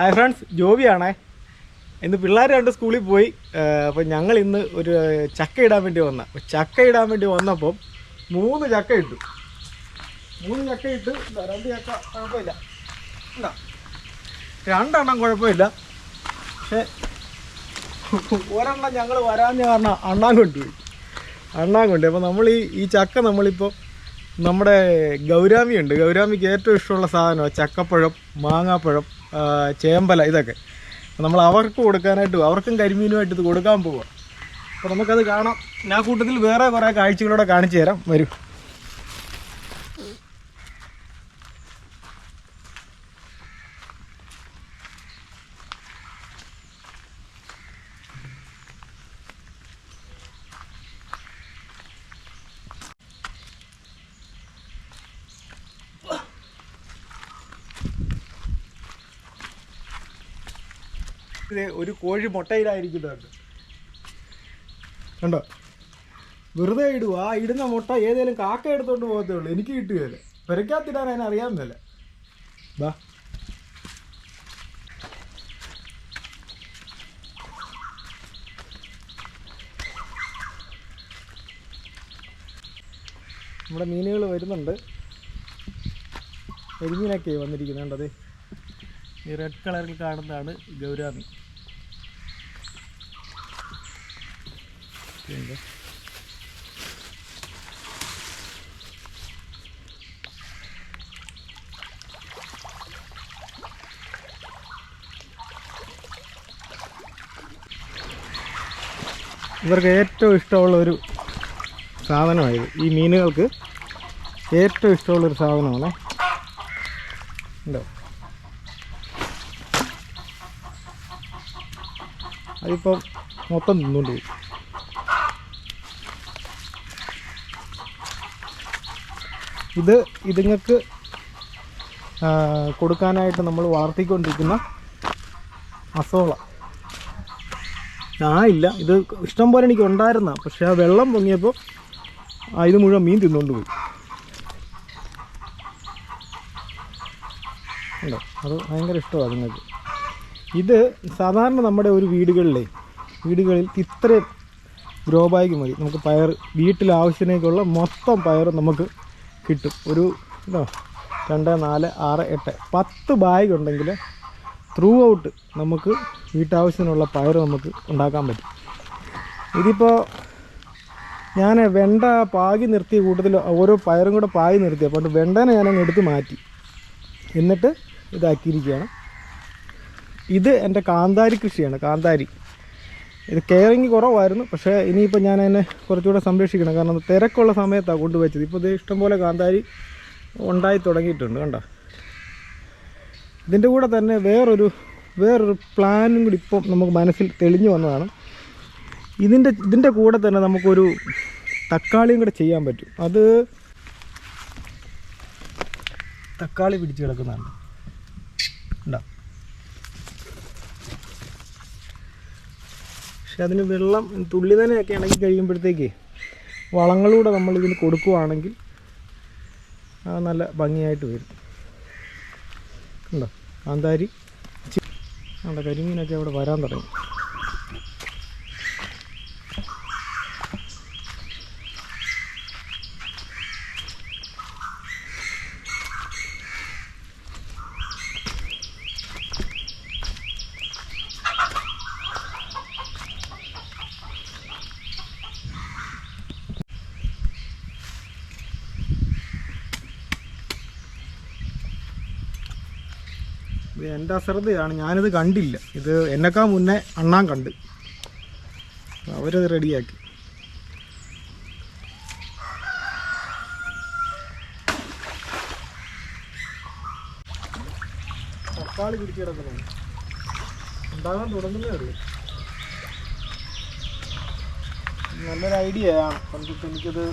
Hi friends ജോബിയാണേ ഇന്ന് പിള്ളേർ രണ്ട് സ്കൂളിൽ പോയി. അപ്പോൾ ഞങ്ങൾ ഇന്ന് ഒരു ചക്ക ഇടാൻ വേണ്ടി വന്ന. അപ്പോൾ ചക്ക ഇടാൻ വേണ്ടി വന്നപ്പം മൂന്ന് ചക്ക ഇട്ടു. മൂന്ന് ചക്ക ഇട്ടു. രണ്ട് ചക്ക കുഴപ്പമില്ല. രണ്ടെണ്ണം കുഴപ്പമില്ല. പക്ഷേ ഒരെണ്ണം ഞങ്ങൾ വരാഞ്ഞ കാരണം അണ്ണാൻ കൊണ്ടുപോയി. അണ്ണാൻ കൊണ്ടുപോയി. അപ്പോൾ നമ്മൾ ഈ ഈ ചക്ക നമ്മളിപ്പോൾ നമ്മുടെ ഗൗരാമി ഉണ്ട് ഗൗരാമിക്ക് ഏറ്റവും ഇഷ്ടമുള്ള സാധനമാണ് ചക്കപ്പഴം മാങ്ങാപ്പഴം. ചേമ്പല ഇതൊക്കെ. നമ്മൾ അവർക്ക് കൊടുക്കാനായിട്ട് അവർക്കും കരിമീനുമായിട്ട് ഇത് കൊടുക്കാൻ പോവുക അപ്പോൾ നമുക്കത് കാണാം. ഞാൻ കൂട്ടത്തിൽ വേറെ കുറേ കാഴ്ചകളൂടെ കാണിച്ചു തരാം. വരൂ. ഒരു കോഴി മുട്ടയിലായിരിക്കുന്നുണ്ട് കണ്ടോ? വെറുതെ ഇടുക ആ ഇടുന്ന മുട്ട ഏതെങ്കിലും കാക്ക എടുത്തോണ്ട് പോകത്തേ ഉള്ളൂ. എനിക്ക് കിട്ടുകയല്ലേ പെരക്കാത്തിടാൻ അതിനെ അറിയാമെന്നല്ല ബാ നമ്മുടെ മീനുകൾ വരുന്നുണ്ട്. എരിഞ്ഞിനൊക്കെ വന്നിരിക്കുന്നുണ്ടത് ഈ റെഡ് കളറിൽ കാണുന്നതാണ് ഗൗരാമി. പിന്നെ ഇവർക്ക് ഏറ്റവും ഇഷ്ടമുള്ള ഒരു സാധനമായത് ഈ മീനുകൾക്ക് ഏറ്റവും ഇഷ്ടമുള്ളൊരു സാധനമാണ്. ഉണ്ടോ? അതിപ്പം മൊത്തം തിന്നുകൊണ്ട് പോയി ഇത് ഇതുങ്ങൾക്ക് കൊടുക്കാനായിട്ട് നമ്മൾ വളർത്തിക്കൊണ്ടിരിക്കുന്ന അസോള ആ ഇല്ല. ഇത് ഇഷ്ടം പോലെ എനിക്ക് ഉണ്ടായിരുന്ന പക്ഷെ ആ വെള്ളം പൊങ്ങിയപ്പോൾ ഇത് മുഴുവൻ മീൻ തിന്നുകൊണ്ട് പോയി. ഉണ്ടോ? അത് ഭയങ്കര ഇഷ്ടമാണ് നിങ്ങൾക്ക്. ഇത് സാധാരണ നമ്മുടെ ഒരു വീടുകളിലെ വീടുകളിൽ ഇത്രയും ഗ്രോ ബാഗ് മതി. നമുക്ക് പയർ വീട്ടിൽ ആവശ്യത്തിനേക്കുള്ള മൊത്തം പയർ നമുക്ക് കിട്ടും. ഒരു ഇതോ രണ്ട് നാല് ആറ് എട്ട് പത്ത് ബാഗ് ഉണ്ടെങ്കിൽ ത്രൂ ഔട്ട് നമുക്ക് വീട്ടാവശ്യത്തിനുള്ള പയർ നമുക്ക് ഉണ്ടാക്കാൻ പറ്റും. ഇതിപ്പോൾ ഞാൻ വെണ്ട പാകി നിർത്തിയ കൂട്ടത്തിൽ ഓരോ പയറും കൂടെ പാകി നിർത്തി. അപ്പോൾ വെണ്ടനെ ഞാനങ്ങ് എടുത്ത് മാറ്റി. എന്നിട്ട് ഇതാക്കിയിരിക്കുകയാണ്. ഇത് എന്റെ കാന്താരി കൃഷിയാണ് കാന്താരി. ഇത് കെയറിങ് കുറവായിരുന്നു. പക്ഷേ ഇനിയിപ്പോൾ ഞാൻ അതിനെ കുറച്ചുകൂടെ സംരക്ഷിക്കണം. കാരണം തിരക്കുള്ള സമയത്താണ് കൊണ്ടുവച്ചത്. ഇപ്പോൾ ഇത് ഇഷ്ടംപോലെ കാന്താരി ഉണ്ടായി തുടങ്ങിയിട്ടുണ്ട് കണ്ട? ഇതിന്റെ കൂടെ തന്നെ വേറൊരു വേറൊരു പ്ലാനും കൂടി ഇപ്പം നമുക്ക് മനസ്സിൽ തെളിഞ്ഞു വന്നതാണ്. ഇതിന്റെ ഇതിന്റെ കൂടെ തന്നെ നമുക്കൊരു തക്കാളിയും കൂടെ ചെയ്യാൻ പറ്റും. അത് തക്കാളി പിടിച്ച് കിടക്കുന്നതാണ്. ഉണ്ടോ പക്ഷെ അതിന് വെള്ളം തുള്ളി നനയൊക്കെ ഇണക്കി കഴിയുമ്പോഴത്തേക്ക് വളങ്ങളൂടെ നമ്മൾ ഇതിന് കൊടുക്കുവാണെങ്കിൽ നല്ല ഭംഗിയായിട്ട് വരും. ഉണ്ടോ കാന്താരി അവിടെ കരിമീനൊക്കെ അവിടെ വരാൻ തുടങ്ങി. ഇത് എന്റെ അശ്രദ്ധയാണ്. ഞാനിത് കണ്ടില്ല. ഇത് എന്നെക്കാൾ മുന്നേ അണ്ണാൻ കണ്ട്. അവരത് റെഡിയാക്കി. തക്കാളി പിടിച്ചു കിടക്കുന്നു ഉണ്ടാകാൻ തുടങ്ങുന്നേ ഉള്ളൂ. നല്ലൊരു ഐഡിയ ആണ്. എനിക്ക് എനിക്കത്